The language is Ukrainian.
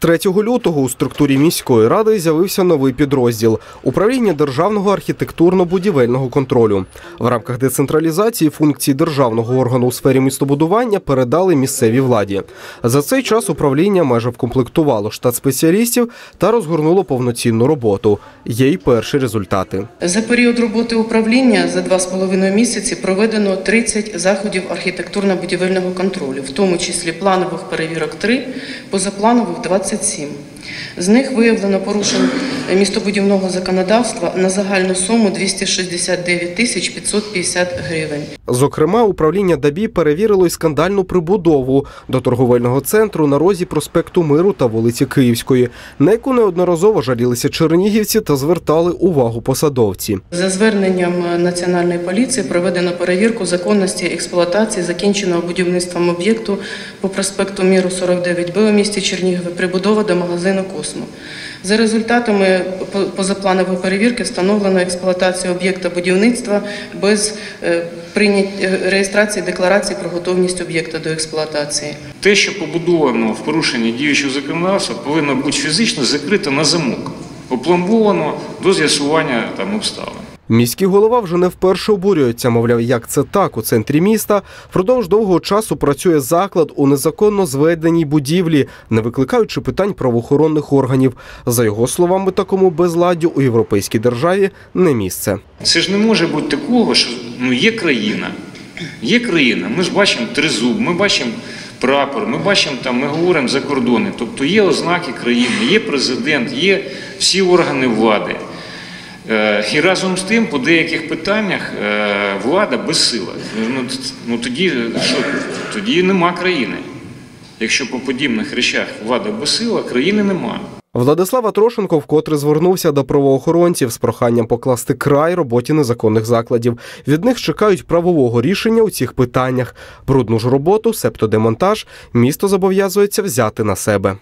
3 лютого у структурі міської ради з'явився новий підрозділ управління державного архітектурно-будівельного контролю. В рамках децентралізації функцій державного органу у сфері містобудування передали місцевій владі. За цей час управління майже вкомплектувало штат спеціалістів та розгорнуло повноцінну роботу. Є й перші результати. За період роботи управління за два з половиною місяці проведено 30 заходів архітектурно-будівельного контролю, в тому числі планових перевірок 3, позапланових rauszuziehen. З них виявлено порушень містобудівного законодавства на загальну суму 269 тисяч 550 гривень. Зокрема, управління ДАБІ перевірило й скандальну прибудову до торговельного центру на розі проспекту Миру та вулиці Київської, на яку неодноразово жалілися чернігівці та звертали увагу посадовці. За зверненням Національної поліції проведено перевірку законності експлуатації закінченого будівництвом об'єкту по проспекту Міру 49Б у місті Чернігові прибудова до магазину Космо. За результатами по- позапланової перевірки встановлено експлуатацію об'єкта будівництва без е, е, реєстрації декларації про готовність об'єкта до експлуатації. Те, що побудовано в порушенні діючого законодавства, повинно бути фізично закрито на замок, опломбовано до з'ясування там обставин. Міський голова вже не вперше обурюється, мовляв, як це так у центрі міста. Впродовж довгого часу працює заклад у незаконно зведеній будівлі, не викликаючи питань правоохоронних органів. За його словами, такому безладдю у європейській державі не місце. Це ж не може бути такого, що ну, є країна. Є країна, ми ж бачимо тризуб, ми бачимо прапор, ми бачимо там, ми говоримо за кордони. Тобто є ознаки країни, є президент, є всі органи влади. Е, І разом з тим, по деяких питаннях е, влада безсила. Ну, ну тоді що? Тоді нема країни. Якщо по подібних речах влада безсила, країни нема. Владислава Трошенко вкотре звернувся до правоохоронців з проханням покласти край роботі незаконних закладів. Від них чекають правового рішення у цих питаннях. Брудну ж роботу, септо демонтаж, місто зобов'язується взяти на себе.